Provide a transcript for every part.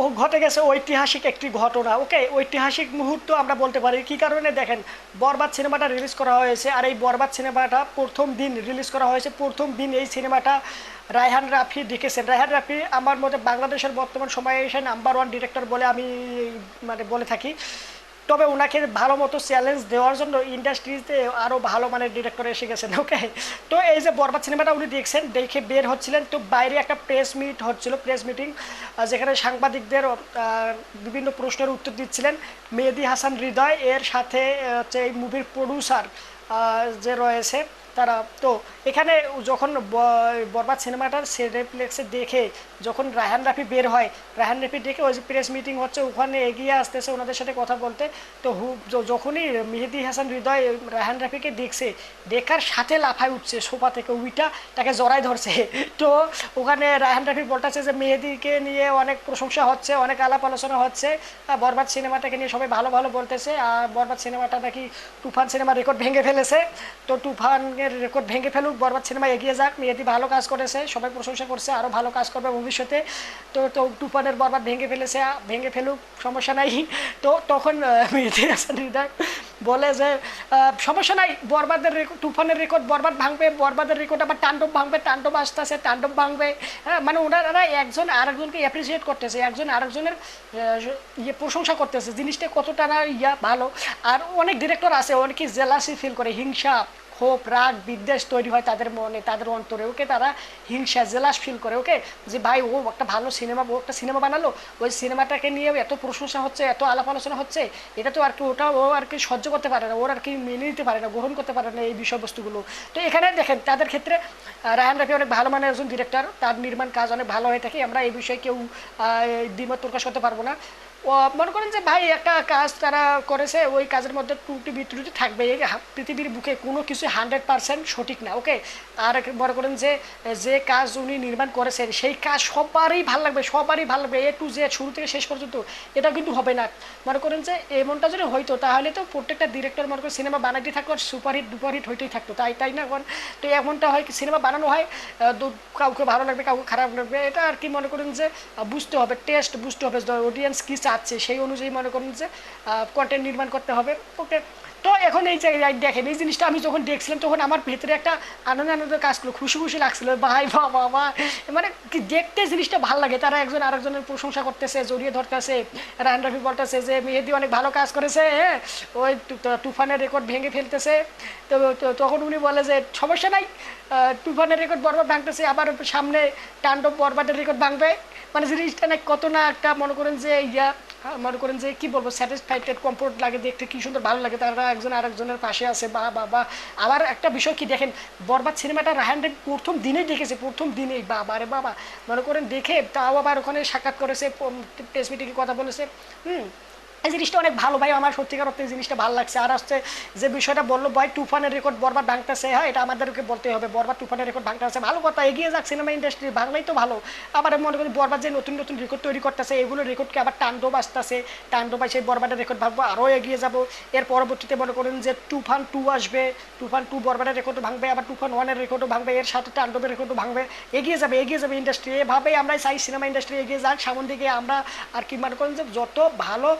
ও ঘটে গেছে ঐতিহাসিক একটি ঘটনা, ওকে? ঐতিহাসিক মুহূর্ত আমরা বলতে পারি। কি কারণে? দেখেন, বরবাদ সিনেমাটা রিলিজ করা হয়েছে আর এই বরবাদ সিনেমাটা প্রথম দিন রিলিজ করা হয়েছে। প্রথম দিন এই সিনেমাটা রায়হান রাফি ডেকেছেন রায়হান রাফি আমার মতে বাংলাদেশের বর্তমান সময়ে এসে নাম্বার ওয়ান ডিরেক্টর বলে আমি মানে বলে থাকি। তবে ওনাকে ভালো মতো চ্যালেঞ্জ দেওয়ার জন্য ইন্ডাস্ট্রিতে আরও ভালো মানে ডিরেক্টর এসে গেছেন ওকে তো এই যে বরবাদ সিনেমাটা উনি দেখছেন, দেখে বের হচ্ছিলেন। তো বাইরে একটা প্রেস মিট হচ্ছিল প্রেস মিটিং যেখানে সাংবাদিকদের বিভিন্ন প্রশ্নের উত্তর দিচ্ছিলেন মেহেদি হাসান হৃদয়। এর সাথে হচ্ছে এই মুভির প্রডিউসার যে রয়েছে তারা, তো এখানে যখন বরবাদ সিনেমাটার সেরেপ্লেক্সে দেখে যখন রায়হান রাফি বের হয় রায়হান রাফি দেখে ওই যে প্রেস মিটিং হচ্ছে, ওখানে এগিয়ে আসতেছে ওনাদের সাথে কথা বলতে, তো হু- যখনই মেহেদি হাসান হৃদয় রায়হান রাফিকে দেখছে, দেখার সাথে লাফায় উঠছে সোফা থেকে উইটা, তাকে জড়াই ধরছে। তো ওখানে রায়হান রাফি বলতেছে যে মেহেদিকে নিয়ে অনেক প্রশংসা হচ্ছে, অনেক আলাপ আলোচনা হচ্ছে বরবাদ সিনেমাটাকে নিয়ে সবাই ভালো ভালো বলতেছে, আর বরবাদ সিনেমাটা নাকি তুফান সিনেমা রেকর্ড ভেঙে ফেলেছে। তো তুফানের রেকর্ড ভেঙে ফেলুক, বরবাদ সিনেমা এগিয়ে যাক মেহেদি ভালো কাজ করেছে, সবাই প্রশংসা করছে আরও ভালো কাজ করবে ভবিষ্যতে। তো তো তুফানের বরবাদ ভেঙে ফেলেছে ভেঙে ফেলুক, সমস্যা নাই। তো তখন মেহেদি হাসান বলে যে সমস্যা নাই, বরবাদের রেকর্ড তুফানের রেকর্ড বরবাদ ভাঙবে, বরবাদের রেকর্ড আবার তাণ্ডব ভাঙবে, তাণ্ডব আসতেছে, তাণ্ডব ভাঙবে। হ্যাঁ মানে ওনারা একজন আরেকজনকে অ্যাপ্রিসিয়েট করতেছে, একজন আরেকজনের ইয়ে প্রশংসা করতেছে, জিনিসটা কতটা না ইয়া ভালো। আর অনেক ডিরেক্টর আছে, অনেকে জেলাসি ফিল করে, হিংসা ক্ষোভ, রাগ, বিদ্বেষ তৈরি হয় তাদের মনে, তাদের অন্তরে, ওকে তারা হিংসা, জেলাস ফিল করে, ওকে? যে ভাই, ও একটা ভালো সিনেমা, ও একটা সিনেমা বানালো, ওই সিনেমাটাকে নিয়ে এত প্রশংসা হচ্ছে, এত আলাপ আলোচনা হচ্ছে, এটা তো আর কি, ওটা ও আর কি সহ্য করতে পারে না, ওর আর কি মেনে নিতে পারে না, গ্রহণ করতে পারে না এই বিষয়বস্তুগুলো। তো এখানে দেখেন, তাদের ক্ষেত্রে রায়হান রাফি অনেক ভালো মানের একজন ডিরেক্টর তার নির্মাণ কাজ অনেক ভালো হয়ে থাকে, আমরা এই বিষয়ে কেউ দ্বিমত প্রকাশ করতে পারব না। মনে করেন যে ভাই, একটা কাজ তারা করেছে, ওই কাজের মধ্যে ত্রুটি বিত্রুটি থাকবে পৃথিবীর বুকে কোনো কিছু হান্ড্রেড পার্সেন্ট সঠিক না ওকে আর মনে করেন যে যে কাজ উনি নির্মাণ করেছেন, সেই কাজ সবারই ভালো লাগবে, সবারই ভালো লাগবে, এ টু জে শুরু থেকে শেষ পর্যন্ত, এটা কিন্তু হবে না। মনে করেন যে, এমনটা যদি হইতো, তাহলে তো প্রত্যেকটা ডিরেক্টর মনে করেন সিনেমা বানাইতে থাকতো, আর সুপারহিট ডুপারহিট হইতেই থাকতো, তাই তাই না এখন তো এমনটা হয় কি সিনেমা বানানো হয় কাউকে ভালো লাগবে, কাউকে খারাপ লাগবে, এটা আর কি মনে করেন যে বুঝতে হবে টেস্ট বুঝতে হবে অডিয়েন্স কী চাচ্ছে সেই অনুযায়ী মনে করেন যে কন্টেন্ট নির্মাণ করতে হবে। ওকে তো এখন এই জায়গায় দেখেন, এই জিনিসটা আমি যখন দেখছিলাম, তখন আমার ভেতরে একটা আনন্দ আনন্দ কাজ করল খুশি খুশি লাগছিল, ভাই, বাবা বাবা মানে কি দেখতে জিনিসটা ভালো লাগে, তারা একজন আরেকজনের প্রশংসা করতেছে, জড়িয়ে ধরতেছে রায়ন রফি বলতেছে যে, মেহেদি অনেক ভালো কাজ করেছে হ্যাঁ ওই তুফানের রেকর্ড ভেঙে ফেলতেছে। তো তখন উনি বলে যে, সমস্যা নাই তুফানের রেকর্ড বরবাদ ভাঙতেছে, আবার সামনে তাণ্ডব বরবাদের রেকর্ড ভাঙবে। মানে জিনিসটা না কত না একটা মনে করেন যে ইয়া আহ, মনে করেন যে কি বলব স্যাটিসফাইড কমফোর্ট লাগে দেখতে কি সুন্দর ভালো লাগে। তারা একজন আরেকজনের পাশে আছে বা বা বা। আবার একটা বিষয় কি দেখেন বরবাদ সিনেমাটা রাহান প্রথম দিনেই দেখেছে প্রথম দিনেই। বাবা রে বাবা। মনে করেন দেখে তাও আবার ওখানে সাক্ষাৎ করেছে প্রেস মিটিংয়ে কথা বলেছে। হুম এই জিনিসটা অনেক ভালো ভাই, আমার সত্যিকার অর্থে এই জিনিসটা ভালো লাগছে। আর হচ্ছে যে বিষয়টা বলল, ভাই, তুফানের রেকর্ড বরবাদ ভাঙতেছে। হ্যাঁ এটা আমাদেরকে বলতে হবে বরবার তুফানের রেকর্ড ভাঙতেছে। ভালো কথা, এগিয়ে যাক সিনেমা ইন্ডাস্ট্রি ভাঙলেই তো ভালো। আবার মনে করি বরবার যে নতুন নতুন রেকর্ড তৈরি করতেছে, এগুলো রেকর্ডকে আবার তাণ্ডব আসতেছে। তাণ্ডব আসে বরবাদের রেকর্ড ভাঙবো আরও এগিয়ে যাব। এর পরবর্তীতে মনে করেন যে তুফান টু আসবে, তুফান টু বরবাদের রেকর্ডও ভাঙবে, আবার তুফান ওয়ানের রেকর্ডও ভাঙবে, এর সাথে তাণ্ডবের রেকর্ডও ভাঙবে। এগিয়ে যাবে এগিয়ে যাবে ইন্ডাস্ট্রি এভাবেই আমরা চাই সিনেমা ইন্ডাস্ট্রি এগিয়ে যাক, সামন দিকে আমরা আর কি মনে করেন যে যত ভালো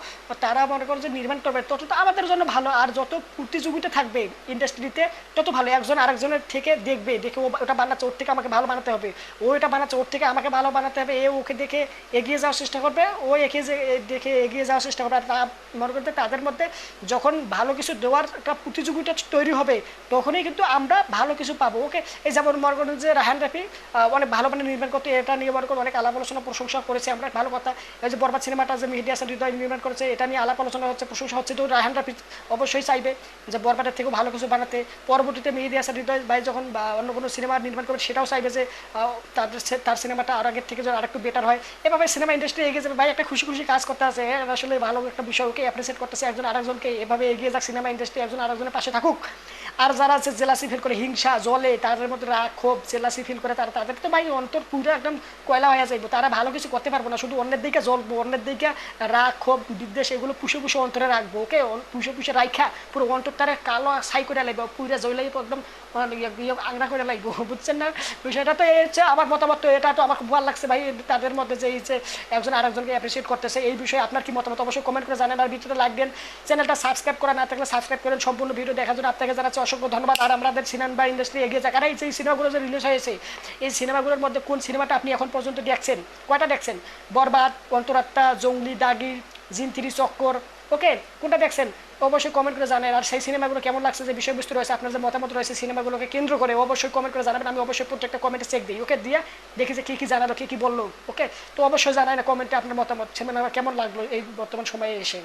তারা মনে করো যে নির্মাণ করবে, তত তো আমাদের জন্য ভালো। আর যত প্রতিযোগিতা থাকবে ইন্ডাস্ট্রিতে, তত ভালো। একজন আরেকজনের থেকে দেখবে, দেখে ও ওটা বানাচ্ছে, ওর থেকে আমাকে ভালো বানাতে হবে। ও এটা বানাচ্ছে, ওর থেকে আমাকে ভালো বানাতে হবে। এ ওকে দেখে এগিয়ে যাওয়ার চেষ্টা করবে, ও একে যে দেখে এগিয়ে যাওয়ার চেষ্টা করবে। আর তা মনে করতে তাদের মধ্যে যখন ভালো কিছু দেওয়ার একটা প্রতিযোগিতা তৈরি হবে, তখনই কিন্তু আমরা ভালো কিছু পাবো। ওকে, এই যেমন মনে করেন যে রাহান রাফি অনেক ভালো মানে নির্মাণ করতে, এটা নিয়ে মনে করেন অনেক আলাপ আলোচনা প্রশংসা করেছে। আমরা ভালো কথা, এই যে বরবাদ সিনেমাটা যে মিডিয়া হৃদয় নির্মাণ করেছে, এটা নিয়ে আলাপ আলোচনা হচ্ছে প্রশংসা হচ্ছে। তো রাহান রাফি অবশ্যই চাইবে যে বরবাদের থেকেও ভালো কিছু বানাতে। পরবর্তীতে মেহেদি হাসান হৃদয় ভাই যখন বা অন্য কোনো সিনেমা নির্মাণ করবে সেটাও চাইবে যে তাদের তার সিনেমাটা আর আগের থেকে যেন আরেকটু বেটার হয়। এভাবে সিনেমা ইন্ডাস্ট্রি এগিয়ে যাবে। ভাই একটা খুশি খুশি কাজ করতে আছে। হ্যাঁ, আসলে ভালো একটা বিষয়কে অ্যাপ্রিসিয়েট করতেছে একজন আরেকজনকে। এভাবে এগিয়ে যাক সিনেমা ইন্ডাস্ট্রি একজন আরেকজনের পাশে থাকুক। আর যারা আছে জেলাসি ফিল করে হিংসা জলে তাদের মধ্যে রাগ ক্ষোভ জেলাসি ফিল করে তারা তাদের তো ভাই অন্তর পুরো একদম কয়লা হয়ে যাইব। তারা ভালো কিছু করতে পারব না। শুধু অন্যের দিকে জল অন্যের দিকে রাগ ক্ষোভ বিদ্বেষ সেগুলো পুষে পুষে অন্তরে রাখব, ওকে? পুষে পুষে রাখা পুরো অন্তর তারে কালো ছাই করে লাগবে পুরা জয় লাগবে একদম আংরা করে লাগবো, বুঝছেন না? বিষয়টা তো হচ্ছে, আমার মতামত তো এটা তো আমার খুব ভালো লাগছে ভাই, তাদের মধ্যে যে এই যে একজন আরেকজনকে অ্যাপ্রিসিয়েট করতেছে, এই বিষয়ে আপনার কি মতামত? অবশ্যই কমেন্ট করে জানেন আর ভিডিওটা দেন। চ্যানেলটা সাবস্ক্রাইব করা না থাকলে সাবস্ক্রাইব করেন, সম্পূর্ণ ভিডিও দেখার জন্য আপনাকে জানাচ্ছি অসংখ্য ধন্যবাদ। আর আমাদের সিনেমা ইন্ডাস্ট্রি এগিয়ে যাক। আর, এই যে সিনেমাগুলো যে রিলিজ হয়েছে, এই সিনেমাগুলোর মধ্যে কোন সিনেমাটা আপনি এখন পর্যন্ত দেখছেন? কয়টা দেখছেন? বরবাদ, অন্তরাত্মা, জঙ্গলি, দাগি জিনতিরি চক্কর। ওকে, কোনটা দেখছেন? অবশ্যই কমেন্ট করে জানেন আর সেই সিনেমাগুলো কেমন লাগছে, যে বিষয়বস্তু রয়েছে, আপনার যে মতামত রয়েছে, সিনেমাগুলোকে কেন্দ্র করে অবশ্যই কমেন্ট করে জানাবেন। আমি অবশ্যই প্রত্যেকটা কমেন্টে চেক দিই ওকে দিয়ে দেখি যে কী কী জানালো, কী কী বলল ওকে তো অবশ্যই জানায় না কমেন্টে আপনার মতামত। সিনেমা কেমন লাগল এই বর্তমান সময়ে এসে?